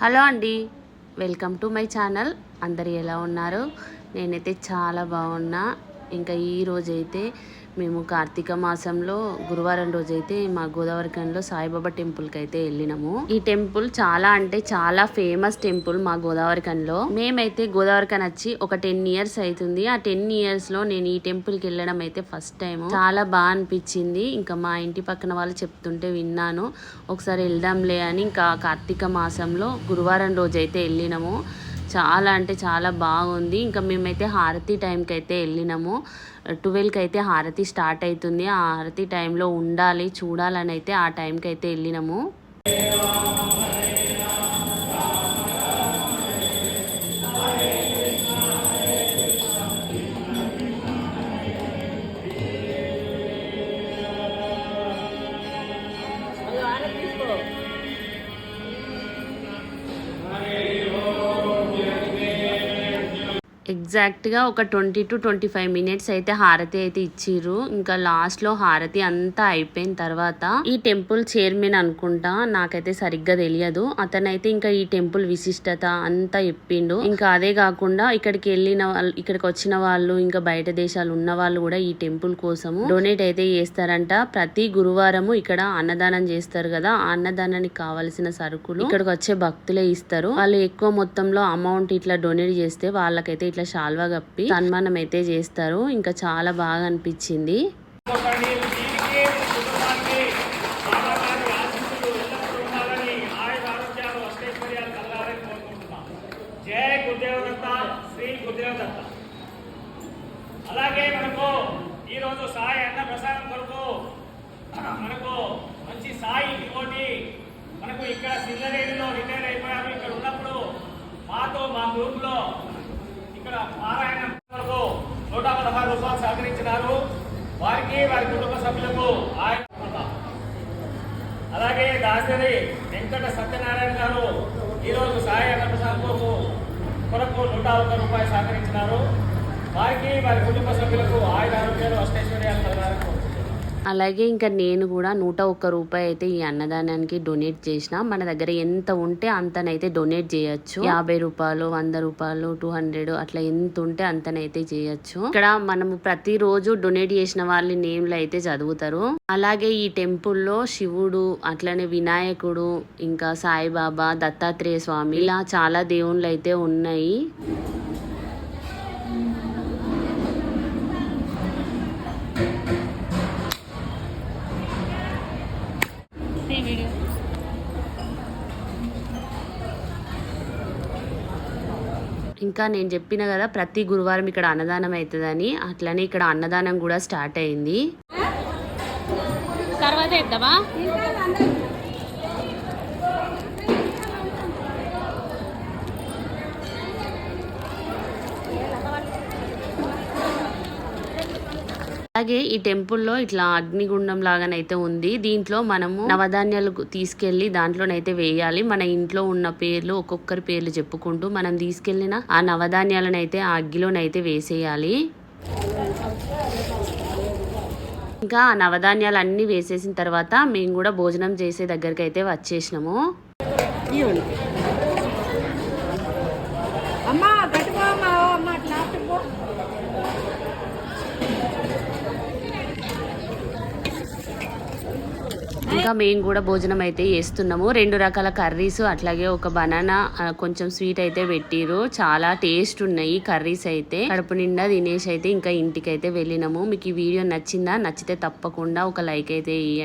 Hello అండి. Welcome to my channel. అందరు ఎలా ఉన్నారు? నేనైతే చాలా బాగున్నా. ఇంకా ఈ రోజైతే మేము కార్తీక మాసంలో గురువారం రోజైతే మా గోదావరిఖండ్లో సాయిబాబా టెంపుల్కి అయితే వెళ్ళినాము. ఈ టెంపుల్ చాలా అంటే చాలా ఫేమస్ టెంపుల్ మా గోదావరిఖండ్లో మేమైతే గోదావరిఖన్ వచ్చి ఒక టెన్ ఇయర్స్ అవుతుంది ఆ టెన్ ఇయర్స్లో నేను ఈ టెంపుల్కి వెళ్ళడం అయితే ఫస్ట్ టైం చాలా బాగా అనిపించింది. ఇంకా మా ఇంటి పక్కన వాళ్ళు చెప్తుంటే విన్నాను. ఒకసారి వెళ్దాంలే అని ఇంకా కార్తీక మాసంలో గురువారం రోజు అయితే వెళ్ళినాము. చాలా అంటే చాలా బాగుంది. ఇంకా మేమైతే హారతి టైంకి అయితే వెళ్ళినాము. ట్వెల్వ్కి అయితే హారతి స్టార్ట్ అవుతుంది ఆ హారతి టైంలో ఉండాలి చూడాలని అయితే ఆ టైంకి అయితే వెళ్ళినాము ఎగ్జాక్ట్గా ఒక twenty to twenty five minutes అయితే హారతి అయితే ఇచ్చిర్రు. ఇంకా లాస్ట్లో హారతి అంతా అయిపోయిన తర్వాత ఈ టెంపుల్ చైర్మన్ అనుకుంటా నాకైతే సరిగ్గా తెలియదు. అతనైతే ఇంకా ఈ టెంపుల్ విశిష్టత అంతా చెప్పిండు. ఇంకా అదే కాకుండా ఇక్కడికి వెళ్ళిన వాళ్ళు ఇక్కడికి వచ్చిన వాళ్ళు ఇంకా బయట దేశాలు ఉన్న వాళ్ళు కూడా ఈ టెంపుల్ కోసము డొనేట్ అయితే చేస్తారంట. ప్రతి గురువారము ఇక్కడ అన్నదానం చేస్తారు కదా ఆ అన్నదానానికి కావలసిన సరుకులు ఇక్కడికి వచ్చే భక్తులే ఇస్తారు. వాళ్ళు ఎక్కువ మొత్తంలో అమౌంట్ ఇట్లా డొనేట్ చేస్తే వాళ్ళకైతే ఇట్లా శాల్వా కప్పి సన్మానం అయితే చేస్తారు. ఇంకా చాలా బాగా అనిపించింది అలాగే మనకు ఈరోజు సాయి అన్న ప్రసాదం కొరకు మనకు మంచి సాయి డివోటి మనకు ఇక్కడ సింగరేణిలో రిటైర్ అయిపోయారు ఇక్కడ ఉన్నప్పుడు మాతో మా గ్రూప్లో ఇక్కడ పారాయణ కొరకు నూట పదహారు రూపాయలు సహకరించినారు. వారికి వారి కుటుంబ సభ్యులకు ఆయన అలాగే దాసరి వెంకట సత్యనారాయణ గారు ఈరోజు సాయి అన్నప్రసాద్ కొరకు కొరకు నూట ఒక్క రూపాయలు సహకరించినారు. వారికి వారి కుటుంబ సభ్యులకు ఆయన ఆరోగ్యాలు అష్టైశ్వర్యాలు కలగాలని అలాగే ఇంకా నేను కూడా నూట ఒక్క రూపాయి అయితే ఈ అన్నదానానికి డొనేట్ చేసిన మన దగ్గర ఎంత ఉంటే అంతనైతే డొనేట్ చేయొచ్చు. యాభై రూపాయలు వంద రూపాయలు టూ హండ్రెడ్ అట్లా ఎంత ఉంటే అంతనైతే చేయొచ్చు. ఇక్కడ మనము ప్రతిరోజు డొనేట్ చేసిన వాళ్ళ నేమ్లు అయితే చదువుతారు. అలాగే ఈ టెంపుల్లో శివుడు అట్లనే వినాయకుడు ఇంకా సాయిబాబా దత్తాత్రేయ స్వామి ఇలా చాలా దేవుళ్ళు అయితే ఉన్నాయి. ఇంకా నేను చెప్పిన కదా ప్రతి గురువారం ఇక్కడ అన్నదానం అవుతుందని అట్లనే ఇక్కడ అన్నదానం కూడా స్టార్ట్ అయింది. తర్వాత అలాగే ఈ టెంపుల్లో ఇట్లా అగ్నిగుండం లాగానైతే ఉంది. దీంట్లో మనము నవధాన్యాలు తీసుకెళ్ళి దాంట్లోనైతే వేయాలి. మన ఇంట్లో ఉన్న పేర్లు ఒక్కొక్కరి పేర్లు చెప్పుకుంటూ మనం తీసుకెళ్ళిన ఆ నవధాన్యాలనైతే ఆ అగ్గిలోనైతే వేసేయాలి. ఇంకా ఆ నవధాన్యాలు అన్ని వేసేసిన తర్వాత మేము కూడా భోజనం చేసే దగ్గరికి అయితే వచ్చేసినాము ఇంకా మేము కూడా భోజనం అయితే చేస్తున్నాము. రెండు రకాల కర్రీస్ అట్లాగే ఒక బనానా కొంచెం స్వీట్ అయితే పెట్టిరు చాలా టేస్ట్ ఉన్నాయి కర్రీస్ అయితే. కడుపు నిండా తినేసి అయితే ఇంకా ఇంటికి అయితే వెళ్ళినాము. మీకు ఈ వీడియో నచ్చిందా? నచ్చితే తప్పకుండా ఒక లైక్ అయితే ఇవ్వండి